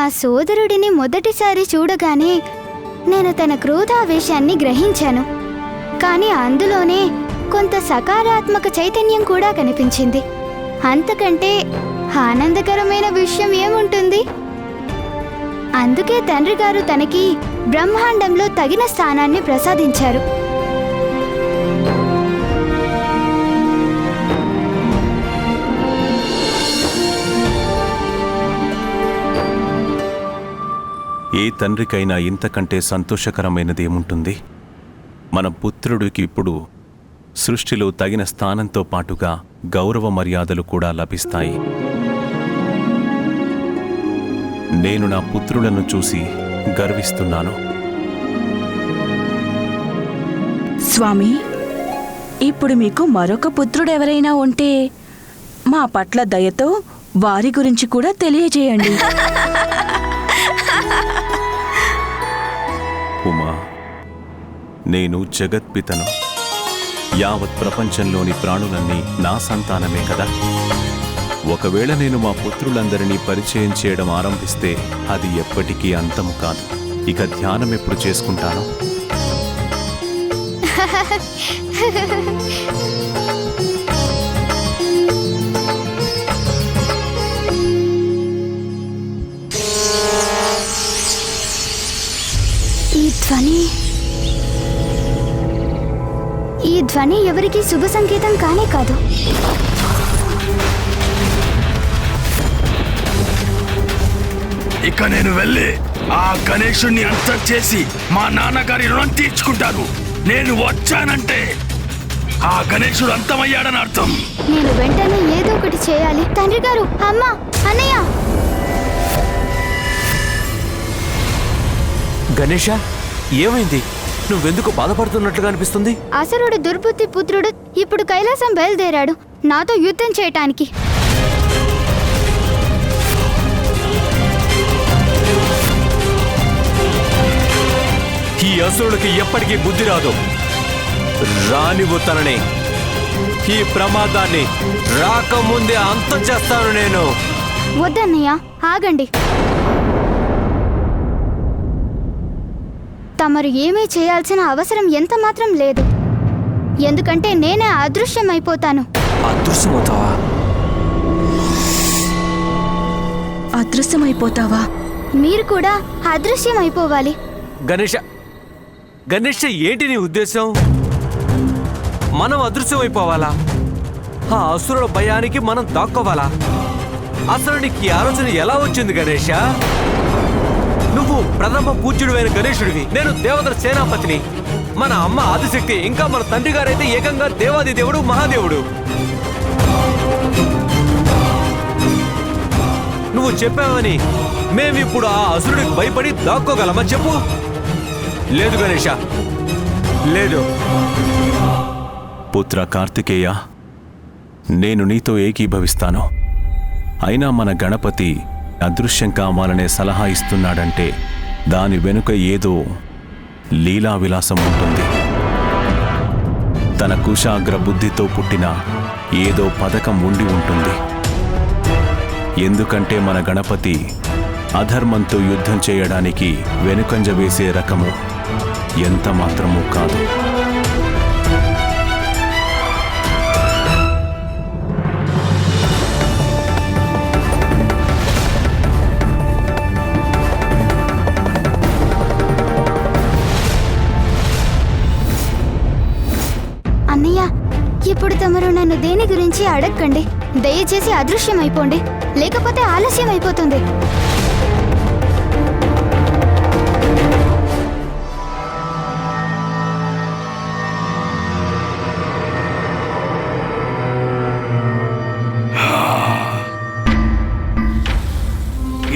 మా సోదరుడిని మొదటిసారి చూడగానే నేను తన క్రోధావేశాన్ని గ్రహించాను. కానీ అందులోనే కొంత సకారాత్మక చైతన్యం కూడా కనిపించింది. అంతకంటే ఆనందకరమైన విషయం ఏముంటుంది? అందుకే తండ్రి గారు తనకి బ్రహ్మాండంలో తగిన స్థానాన్ని ప్రసాదించారు. ఏ తండ్రికైనా ఇంతకంటే సంతోషకరమైనది ఏముంటుంది? మన పుత్రుడికి ఇప్పుడు సృష్టిలో తగిన స్థానంతో పాటుగా గౌరవ మర్యాదలు కూడా లభిస్తాయి. నేను నా పుత్రులను చూసి గర్విస్తున్నాను. స్వామి ఇప్పుడు మీకు మరొక పుత్రుడెవరైనా ఉంటే మా పట్ల దయతో వారి గురించి కూడా తెలియజేయండి. ఉమా నేను జగత్పితను యావత్ ప్రపంచంలోని ప్రాణులన్నీ నా సంతానమే కదా? ఒకవేళ నేను మా పుత్రులందరినీ పరిచయం చేయడం ఆరంభిస్తే అది ఎప్పటికీ అంతము కాదు. ఇక ధ్యానం ఎప్పుడు చేసుకుంటాను? ధ్వని? ఈ ధ్వని ఎవరికి శుభ సంకేతం కానే కాదు. ఇక నేను వెళ్ళి ఆ గణేశుణ్ణి అంతం చేసి మా నాన్నగారి రుణం తీర్చుకుంటాను. నేను వచ్చానంటే ఆ గణేశుడు అంతమయ్యాడని అర్థం. నేను వెంటనే ఏదో ఒకటి చేయాలి. తండ్రి గారు అమ్మ అన్నయ్య! గణేష ఏమైంది? నువ్వెందుకు బాధపడుతున్నట్లుగా అనిపిస్తుంది? అసరుడు దుర్బుద్ధి పుత్రుడు ఇప్పుడు కైలాసం బయలుదేరాడు. నాతో యుద్ధం చేయటానికి. ఈ అసురుడికి ఎప్పటికీ బుద్ధి రాదు. రానివ్వు తనని. ఈ ప్రమాదాన్ని రాకముందే అంతం చేస్తాను నేను. వద్దన్నయ్య ఆగండి. తమరు ఏమీ చేయాల్సిన అవసరం ఎంత మాత్రం లేదు. ఎందుకంటే నేనే అదృశ్యమైపోతాను. అదృశ్యమవుతావా? అదృశ్యమైపోతావా? మీరు కూడా అదృశ్యమైపోవాలి. గణేష గణేష ఏంటి నీ ఉద్దేశం? మనం అదృశ్యమైపోవాలా? ఆ అసురుల భయానికి మనం దాక్కోవాలా? అసలు నీకు ఈ ఆలోచన ఎలా వచ్చింది గణేష? నువ్వు ప్రథమ పూజ్యుడివైన గణేశుడివి. నేను దేవతల సేనాపతిని. మన అమ్మ ఆదిశక్తి ఇంకా మన తండ్రి గారైతే ఏకంగా దేవాది దేవుడు మహాదేవుడు. నువ్వు చెప్పావని మేమిప్పుడు ఆ అసురుడికి భయపడి దాక్కోగలమా చెప్పు. లేదు గణేష లేదు. పుత్ర కార్తికేయ నేను నీతో ఏకీభవిస్తాను. అయినా మన గణపతి అదృశ్యం కావాలనే సలహా ఇస్తున్నాడంటే దాని వెనుక ఏదో లీలా విలాసం ఉంటుంది. తన కుశాగ్ర బుద్ధితో పుట్టిన ఏదో పథకం ఉండి ఉంటుంది. ఎందుకంటే మన గణపతి అధర్మంతో యుద్ధం చేయడానికి వెనుకంజ వేసే రకము ఎంత మాత్రమూ కాదు. ఇప్పుడు తమరు నన్ను దేని గురించి అడగకండి. దయచేసి అదృశ్యమైపోండి. లేకపోతే ఆలస్యం అయిపోతుంది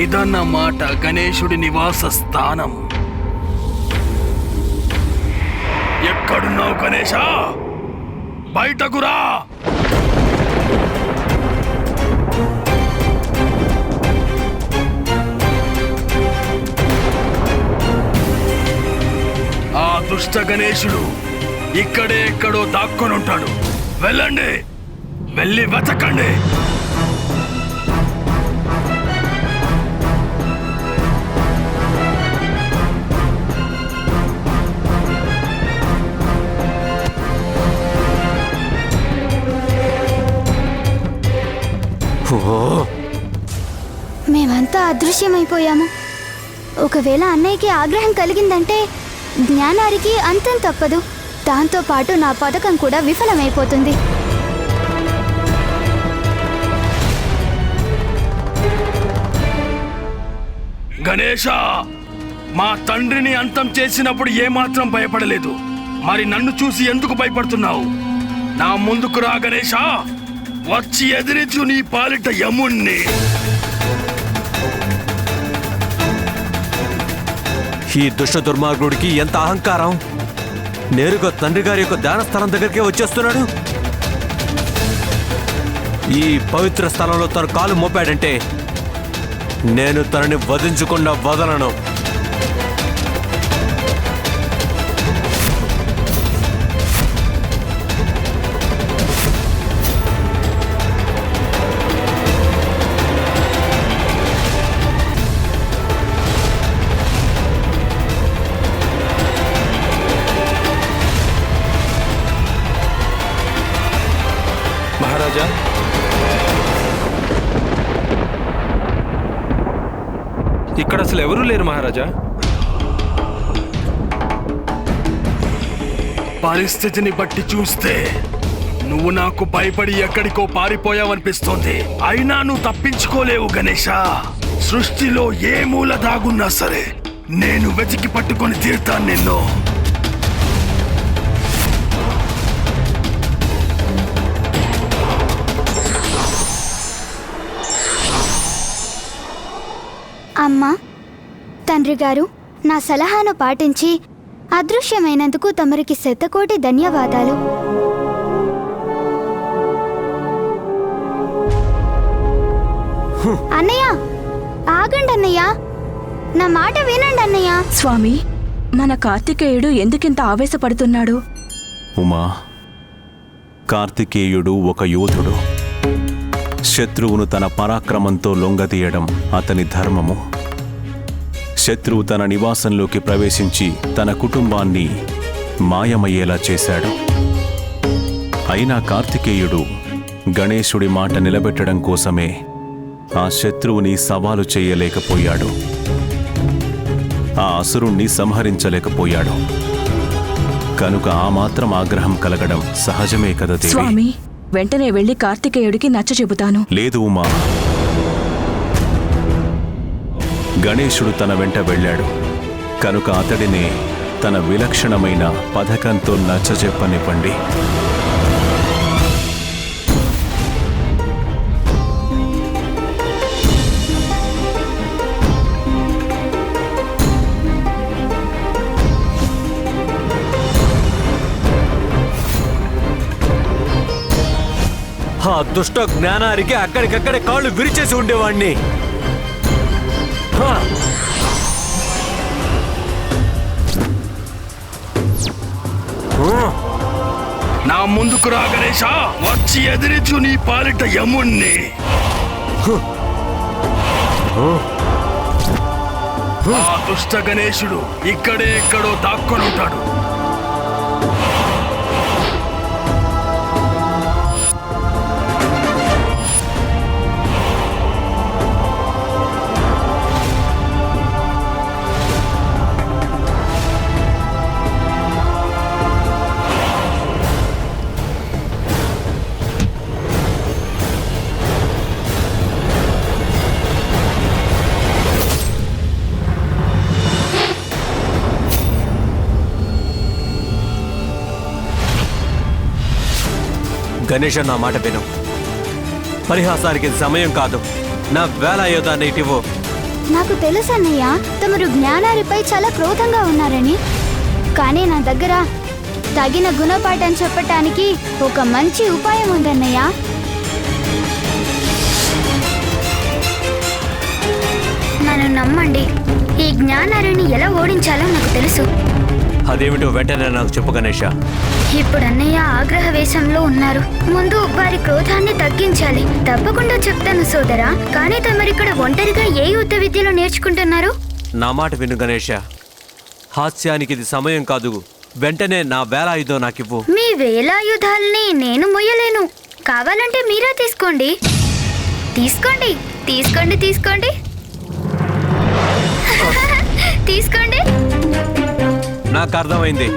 ఇదన్నమాట గణేశుడి నివాస స్థానం. ఎక్కడున్నావు గణేశా? బయటకు రా! ఆ దుష్ట గణేశుడు ఇక్కడే ఎక్కడో దాక్కొని ఉంటాడు వెళ్ళండి! వెళ్ళి వెతకండి! మేమంతా అదృశ్యమైపోయాము. ఒకవేళ అన్నయ్యకి ఆగ్రహం కలిగిందంటే జ్ఞానారికి అంతం తప్పదు. దాంతో పాటు నా పథకం కూడా విఫలమైపోతుంది. గణేష మా తండ్రిని అంతం చేసినప్పుడు ఏమాత్రం భయపడలేదు. మరి నన్ను చూసి ఎందుకు భయపడుతున్నావు? నా ముందుకు రా గణేషా వచ్చి ఎదిరించు నీ పాలిట యముణ్ణి. ఈ దుష్ట దుర్మార్గుడికి ఎంత అహంకారం? నేరుగా తండ్రి గారి యొక్క ధ్యానస్థలం దగ్గరికే వచ్చేస్తున్నాడు? ఈ పవిత్ర స్థలంలో తన కాలు మోపాడంటే నేను తనని వధించకుండా వదలను. అసలు ఎవరూ లేరు మహారాజా. పరిస్థితిని బట్టి చూస్తే నువ్వు నాకు భయపడి ఎక్కడికో పారిపోయావనిపిస్తోంది. అయినా నువ్వు తప్పించుకోలేవు గణేష. సృష్టిలో ఏ మూల దాగున్నా సరే నేను వెతికి పట్టుకొని తీరుతాను నిన్ను. అమ్మా తండ్రి గారు నా సలహాను పాటించి అదృశ్యమైనందుకు తమరికి శతకోటి ధన్యవాదాలు. అన్నయ్య ఆగండి అన్నయ్య. నా మాట వినండి అన్నయ్య. స్వామి మన కార్తికేయుడు ఎందుకింత ఆవేశపడుతున్నాడు? ఉమా కార్తికేయుడు ఒక యోధుడు. శత్రువును తన పరాక్రమంతో లొంగదీయడం అతని ధర్మము. శత్రువు తన నివాసంలోకి ప్రవేశించి తన కుటుంబాన్ని మాయమయ్యేలా చేశాడు. అయినా కార్తికేయుడు గణేశుడి మాట నిలబెట్టడం కోసమే ఆ శత్రువుని సవాలు చేయలేకపోయాడు. ఆ అసురుణ్ణి సంహరించలేకపోయాడు. కనుక ఆ మాత్రం ఆగ్రహం కలగడం సహజమే కదా స్వామి వెంటనే వెళ్ళి కార్తికేయుడికి నచ్చ చెబుతాను లేదు ఉమా. గణేశుడు తన వెంట వెళ్ళాడు. కనుక అతడినే తన విలక్షణమైన పథకంతో నచ్చజెప్పనివ్వండి. ఆ దుష్ట జ్ఞానానికి అక్కడికక్కడే కాళ్ళు విరిచేసి ఉండేవాణ్ణి. నా ముందుకు రా గణేష. వచ్చి ఎదిరించు నీ పాలిట యముణ్ణి. ఆ దుష్ట గణేశుడు ఇక్కడే ఎక్కడో దాక్కొని గణేష నా మాట విను. పరిహాసానికి సమయం కాదు. నా వేల యోధాన్ని ఇటివ్వు. నాకు తెలుసు అన్నయ్య తమరు జ్ఞానారిపై చాలా క్రోధంగా ఉన్నారని. కానీ నా దగ్గర తగిన గుణపాఠం చెప్పటానికి ఒక మంచి ఉపాయం ఉందన్నయ్య. నన్ను నమ్మండి. ఈ జ్ఞానారిని ఎలా ఓడించాలో నాకు తెలుసు. అదేమిటో వెంటనే నాకు చెప్పు గణేష. ఇప్పుడు అన్నయ్య ఆగ్రహ వేషంలో ఉన్నారు. ముందు వారి క్రోధాన్ని తగ్గించాలి. తప్పకుండా చెప్తాను సోదరా. కానీ తమరిక్కడ ఒంటరిగా ఏ యుద్ధ విద్యలో నేర్చుకుంటున్నారు? నా మాట విను గణేష. హాస్యానికి ఇది సమయం కాదు. వెంటనే నా వేలాయుధం నాకివ్వు. మీ వేలాయుధాల్ని నేను మొయ్యలేను. కావాలంటే మీరే తీసుకోండి. తీసుకోండి. తీసుకోండి తీసుకోండి. తీసుకోండి. నాకు అర్థమైంది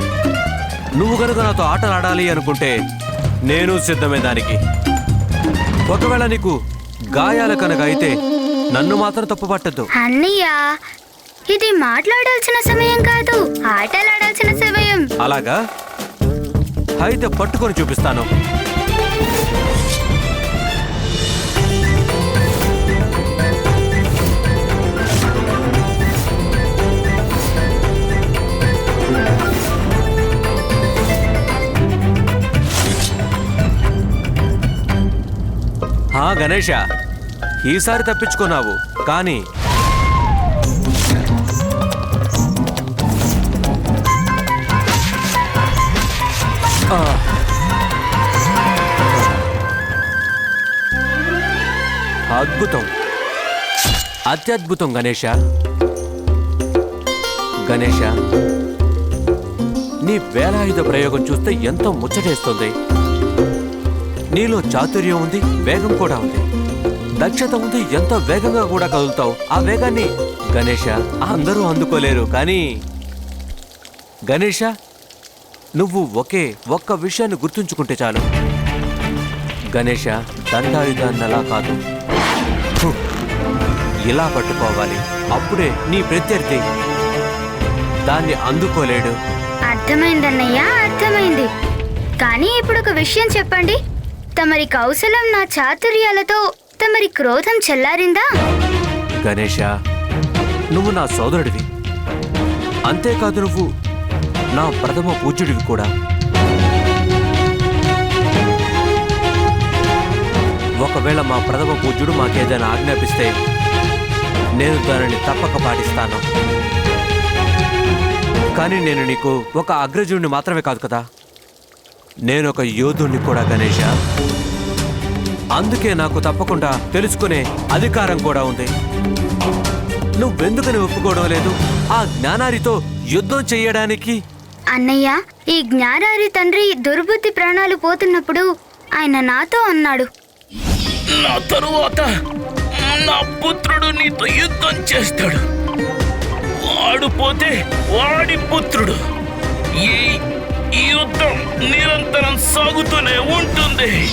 నువ్వు కనుక నాతో ఆటలు ఆడాలి అనుకుంటే నేను సిద్ధమే దానికి. ఒకవేళ నీకు గాయాలు కనుక అయితే నన్ను మాత్రం తప్పుపట్టద్దు. అన్నయ్య ఇది మాట్లాడాల్సిన సమయం కాదు ఆటలాడాల్సిన సమయం. అలాగా? అయితే పట్టుకొని చూపిస్తాను. ఆ గణేష ఈసారి తప్పించుకున్నావు కానీ అద్భుతం. అత్యద్భుతం గణేష. గణేష నీ వేలాయుధ ప్రయోగం చూస్తే ఎంతో ముచ్చటేస్తుంది. నీలో చాతుర్యం ఉంది వేగం కూడా ఉంది. దక్షత ఉంది ఎంతో వేగంగా కూడా కదులుతావు. ఆ వేగాన్ని గణేష అందరూ అందుకోలేరు. కానీ గణేష నువ్వు ఒకే ఒక్క విషయాన్ని గుర్తుంచుకుంటే చాలు. గణేష దండాయుధాన్ని అలా కాదు ఇలా పట్టుకోవాలి. అప్పుడే నీ ప్రత్యర్థి. దాన్ని అందుకోలేడు. అర్థమైందన్నయ్యా అర్థమైంది. కానీ ఇప్పుడు ఒక విషయం చెప్పండి. తమరి కౌశలం నా చాతుర్యాలతో తమరి క్రోధం చెల్లారిందా? గణేష నువ్వు నా సోదరుడివి. అంతేకాదు నువ్వు నా ప్రథమ పూజ్యుడివి కూడా. ఒకవేళ మా ప్రథమ పూజ్యుడు మాకేదైనా ఆజ్ఞాపిస్తే నేను దానిని తప్పక పాటిస్తాను. కానీ నేను నీకు ఒక అగ్రజుడిని మాత్రమే కాదు కదా. నేను ఒక యోధుణ్ణి కూడా గణేష అందుకే నాకు తప్పకుండా తెలుసుకునే అధికారం కూడా ఉంది. నువ్వెందుకని ఒప్పుకోవడం లేదు? ఆ జ్ఞానారితో యుద్ధం చెయ్యడానికి? అన్నయ్య ఈ జ్ఞానారి తండ్రి దుర్బుద్ధి ప్రాణాలు పోతున్నప్పుడు ఆయన నాతో అన్నాడు. నా తరువాత నా పుత్రుడు నీతో యుద్ధం చేస్తాడు. వాడు పోతే వాడి పుత్రుడు. ఈ ఈ యుద్ధం నిరంతరం సాగుతూనే ఉంటుంది.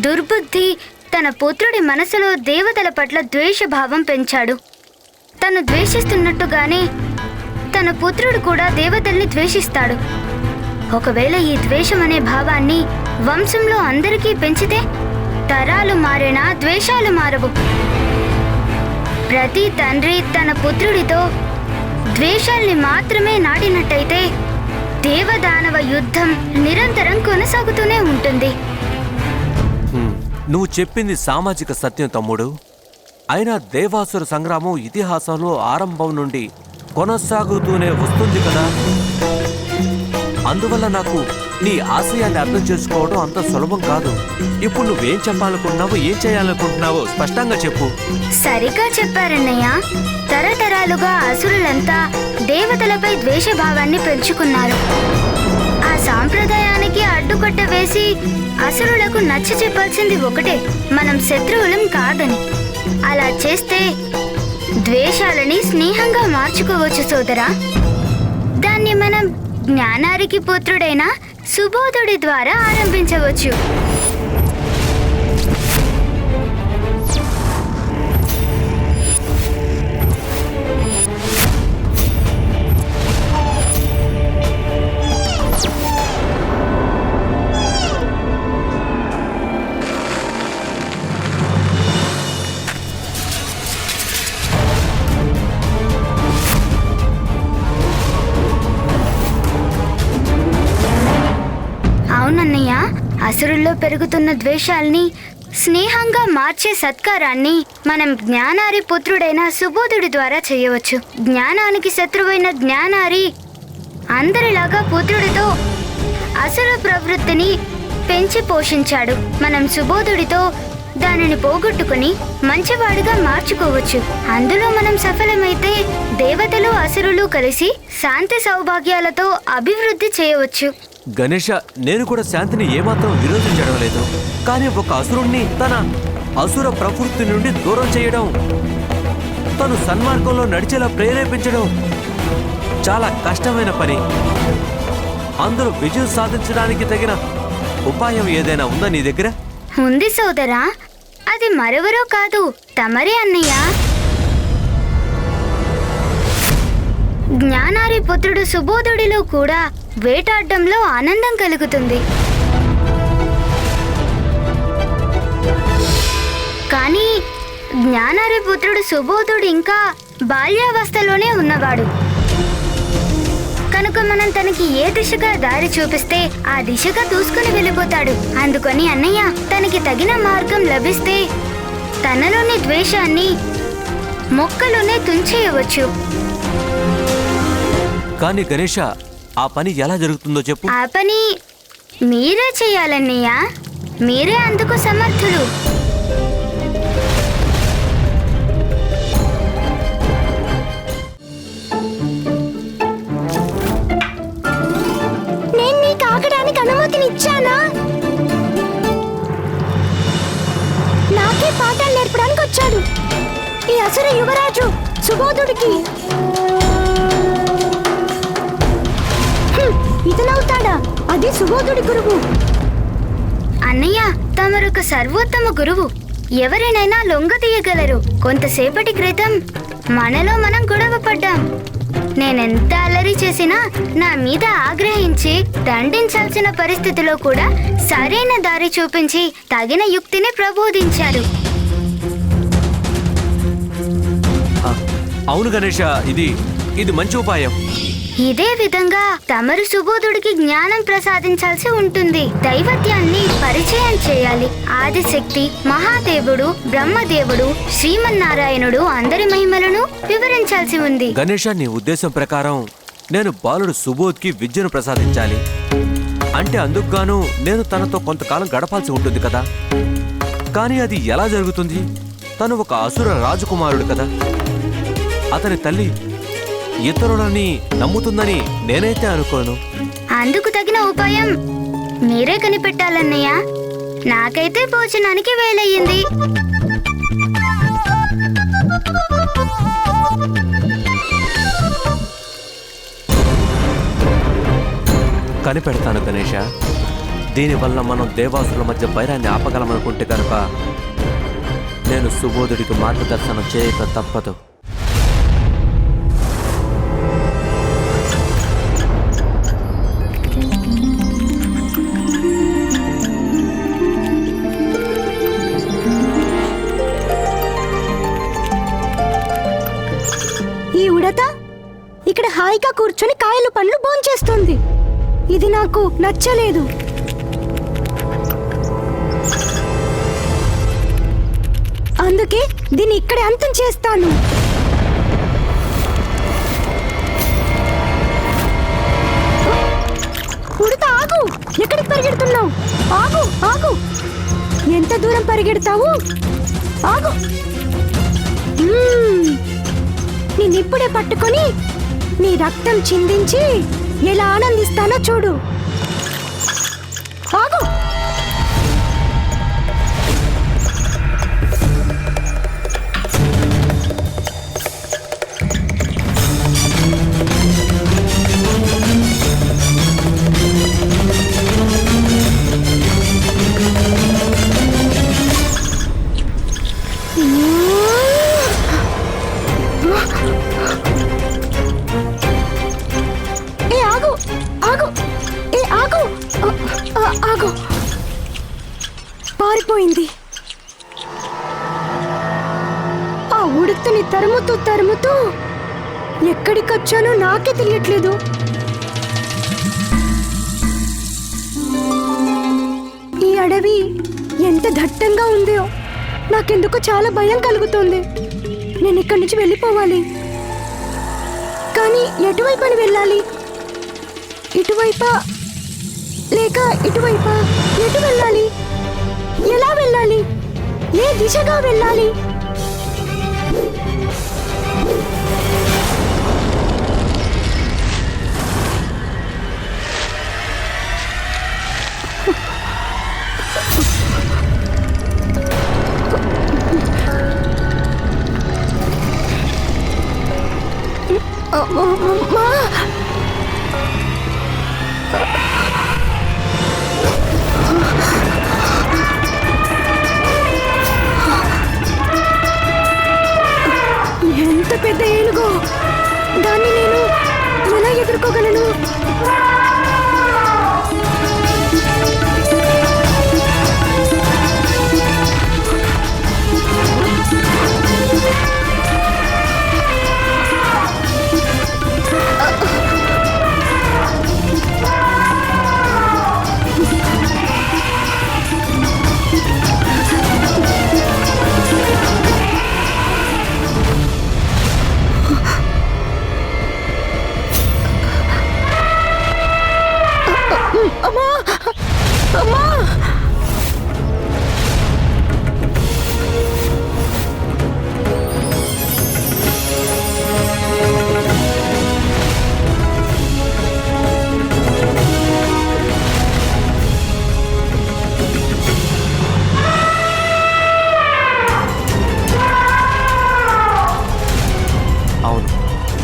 దుర్బుద్ధి తన పుత్రుడి మనసులో దేవతల పట్ల ద్వేషభావం పెంచాడు. తను ద్వేషిస్తున్నట్టుగానే తన పుత్రుడు కూడా దేవతల్ని ద్వేషిస్తాడు. ఒకవేళ ఈ ద్వేషం అనే భావాన్ని వంశంలో అందరికీ పెంచితే తరాలు మారినా ద్వేషాలు మారవు. ప్రతి తండ్రి తన పుత్రుడితో ద్వేషాల్ని మాత్రమే నాటినట్టయితే దేవదానవ యుద్ధం నిరంతరం కొనసాగుతూనే ఉంటుంది. నువ్వు చెప్పింది సామాజిక సత్యం తమ్ముడు. అయినా దేవాసుర సంగ్రామం ఇతిహాసంలో ఆరంభం నుండి కొనసాగుతూనే వస్తుంది కదా. అందువల్ల నాకు నీ ఆశయాన్ని అర్థం చేసుకోవడం అంత సులభం కాదు. ఇప్పుడు నువ్వేం చెప్పాలనుకుంటున్నావో ఏం చేయాలనుకుంటున్నావో స్పష్టంగా చెప్పు. సరిగ్గా చెప్పారన్నయ్య. తరతరాలుగా అసురులంతా దేవతలపై ద్వేషభావాన్ని పెంచుకున్నారు. సాంప్రదాయానికి అడ్డుకట్ట వేసి అసురులకు నచ్చ చెప్పాల్సింది ఒకటే. మనం శత్రువులం కాదని. అలా చేస్తే ద్వేషాలని స్నేహంగా మార్చుకోవచ్చు సోదరా. దాన్ని మనం జ్ఞానారికి పుత్రుడైన సుబోధుడి ద్వారా ఆరంభించవచ్చు. అసురుల్లో పెరుగుతున్న ద్వేషాల్ని స్నేహంగా మార్చే సత్కారాన్ని మనం జ్ఞానారి పుత్రుడైన సుబోధుడి ద్వారా చేయవచ్చు. జ్ఞానానికి శత్రువైన జ్ఞానారి అందరిలాగా పుత్రుడితో అసుర ప్రవృత్తిని పెంచి పోషించాడు. మనం సుబోధుడితో దానిని పోగొట్టుకుని మంచివాడిగా మార్చుకోవచ్చు. అందులో మనం సఫలమైతే దేవతలు అసురులు కలిసి శాంతి సౌభాగ్యాలతో అభివృద్ధి చేయవచ్చు. గణేష నేను కూడా శాంతిని ఏమాత్రం విరోధించడం లేదు. కానీ ఒక అసురుణ్ణి తన అసుర ప్రకృతి నుండి దూరం చేయడం తను సన్మార్గంలో నడిచేలా ప్రేరేపించడం చాలా కష్టమైన పని. అందరూ విజయం సాధించడానికి తగిన ఉపాయం ఏదైనా ఉందా నీ దగ్గర? ఉంది సోదరా. అది మరెవరో కాదు తమరే అన్నయ్య. జ్ఞానారి పుత్రుడు సుబోధుడిలో కూడా వేటాడడంలో ఆనందం కలుగుతుంది. కానీ జ్ఞానారి పుత్రుడు సుబోధుడు ఇంకా బాల్యావస్థలోనే ఉన్నవాడు. కనుక మనం తనకి ఏ దిశగా దారి చూపిస్తే ఆ దిశగా దూసుకుని వెళ్ళిపోతాడు. అందుకని అన్నయ్య తనకి తగిన మార్గం లభిస్తే తనలోని ద్వేషాన్ని మొక్కలోనే తుంచేయవచ్చు. కానీ గణేష ఆ పని ఎలా జరుగుతుందో చెప్పు. ఆ పని మీరే చేయాలన్నయ్య. మీరే అందుకు సమర్థులు. నేను నీకు ఆగడానికి అనుమతిని ఇచ్చానా నాకే పాఠాలు నేర్పడానికి వచ్చాడు. ఈ అసుర యువరాజు సుబోధుడికి ఇతనవుతాడా? అది సుబోధుడి గురువు. అన్నయ్య తమరొక సర్వోత్తమ గురువు. ఎవరినైనా లొంగదీయగలరు కొంతసేపటి క్రితం మనలో మనం గొడవ పడ్డాం. నేనెంత అల్లరి చేసినా నా మీద ఆగ్రహించి దండించాల్సిన పరిస్థితిలో కూడా సరైన దారి చూపించి తగిన యుక్తిని ప్రబోధించారు. ఆ, అవును గణేష ఇది ఇది మంచి ఉపాయం. ఇదే విధంగా తమరు సుబోధుడికి జ్ఞానం ప్రసాదించాల్సి ఉంటుంది. దైవత్యాన్ని పరిచయం చేయాలి. ఆదిశక్తి మహాదేవుడు బ్రహ్మదేవుడు శ్రీమన్నారాయణుడు అందరి మహిమలను వివరించాల్సి ఉంది. గణేష నీ ఉద్దేశం ప్రకారం నేను బాలుడు సుబోధ్కి విద్యను ప్రసాదించాలి. అంటే అందుకుగాను నేను తనతో కొంతకాలం గడపాల్సి ఉంటుంది కదా. కానీ అది ఎలా జరుగుతుంది? తను ఒక అసుర రాజకుమారుడు కదా. అతని తల్లి ఇతరులని నమ్ముతుందని నేనైతే అనుకోను. అందుకు తగిన ఉపాయం మీరే కనిపెట్టాలన్నయ్య. నాకైతే భోజనానికి వేలయ్యింది. కనిపెడతాను గణేష. దీనివల్ల మనం దేవాసుల మధ్య వైరాన్ని ఆపగలమనుకుంటే కనుక నేను సుబోధుడికి మార్గదర్శనం చేయక తప్పదు. హాయిగా కూర్చొని కాయలు పండ్లు భోంచేస్తుంది. ఇది నాకు నచ్చలేదు. అందుకే దీన్ని ఇక్కడే అంతం చేస్తాను. ఉడత ఆగు! ఎక్కడికి పరిగెడుతున్నావు? ఆగు ఆగు! ఎంత దూరం పరిగెడతావు? ఆగు! నిన్నిప్పుడే పట్టుకొని నీ రక్తం చిందించి ఎలా ఆనందిస్తానో చూడు. ఆగు. పారిపోయింది ఆ ఉడతని తరుముతూ తరుముతూ ఎక్కడికొచ్చానో నాకే తెలియట్లేదు. ఈ అడవి ఎంత దట్టంగా ఉందో నాకెందుకు చాలా భయం కలుగుతోంది. నేను ఇక్కడి నుంచి వెళ్ళిపోవాలి. కానీ ఎటువైపు అని వెళ్ళాలి? ఇటువైపా? లేక ఇటువైపా? ఎటు వెళ్ళాలి? ఎలా వెళ్ళాలి? ఏ దిశగా వెళ్ళాలి?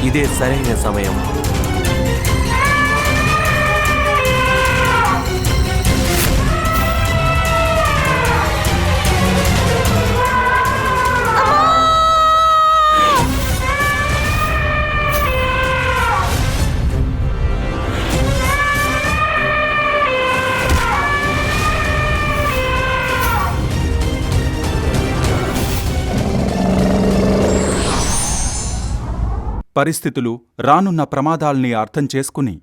ఇదే సరైన సమయం. పరిస్థితులు రానున్న ప్రమాదాల్ని అర్థం చేసుకుని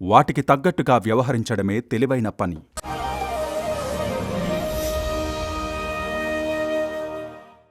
వాటికి తగ్గట్టుగా వ్యవహరించడమే తెలివైన పని.